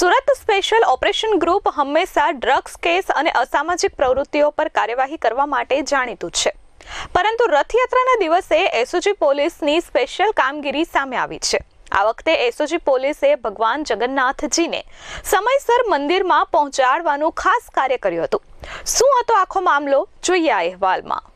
Surat special operation group હંમેશા drugs case અને અસામાજિક પ્રવૃત્તિઓ પર કાર્યવાહી કરવા માટે જાણીતું છે. પરંતુ રથયાત્રાના દિવસે એસઓજી પોલીસની સ્પેશિયલ કામગીરી સામે આવી છે. આ વખતે એસઓજી પોલીસે ભગવાન જગન્નાથજીને સમયસર મંદિરમાં પહોંચાડવાનું ખાસ કાર્ય કર્યું હતું. શું હતો આખો મામલો? જોઈએ આ અહેવાલમાં.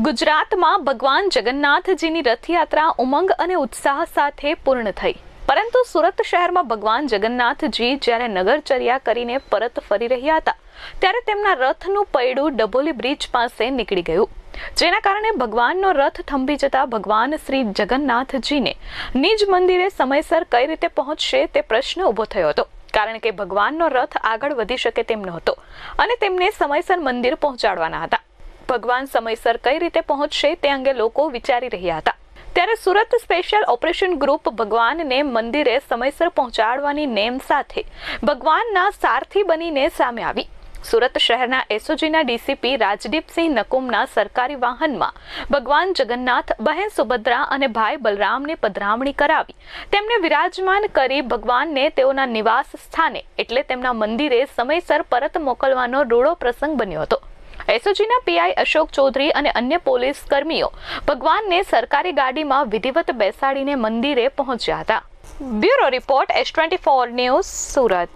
ગુજરાતમાં ભગવાન જગન્નાથજીની રથયાત્રા ઉમંગ અને ઉત્સાહ સાથે પૂર્ણ થઈ. પરંતુ સુરત શહેરમાં ભગવાન જગન્નાથજી જ્યારે નગરચર્યા કરીને પરત ફરી રહ્યા હતા, ત્યારે તેમના રથનું પૈડું ડભોલી બ્રિજ પાસે નીકળી ગયું, જેના કારણે ભગવાનનો રથ થંભી જતા ભગવાન શ્રી જગન્નાથજીને નિજ મંદિરે સમયસર કઈ રીતે પહોંચશે તે પ્રશ્ન ઊભો થયો હતો, કારણ કે ભગવાનનો રથ આગળ વધી શકે તેમ નહોતો અને તેમને સમયસર મંદિર પહોંચાડવાના હતા. ભગવાન સમયસર કઈ રીતે પહોંચશે તે અંગે લોકો વિચારી રહ્યા હતા. ત્યારે સુરત સ્પેશિયલ ઓપરેશન ગ્રુપ ભગવાનને મંદિરે સમયસર પહોંચાડવાની નેમ સાથે ભગવાનના સારથી બનીને સામે આવી. સુરત શહેરના એસઓજીના ડીસીપી રાજદીપસિંહ નકુમના સરકારી વાહનમાં ભગવાન જગન્નાથ, બહેન સુભદ્રા અને ભાઈ બલરામને પધરામણી કરાવી. તેમને વિરાજમાન કરી ભગવાનને તેઓના નિવાસ સ્થાને, એટલે તેમના મંદિરે સમયસર પરત મોકલવાનો રૂડો પ્રસંગ બન્યો હતો. એસઓજીના પીઆઈ અશોક ચૌધરી અને અન્ય પોલીસ કર્મીઓ ભગવાનને સરકારી ગાડીમાં વિધિવત બેસાડીને મંદિરે પહોંચ્યા હતા. Bureau report S twenty four news Surat.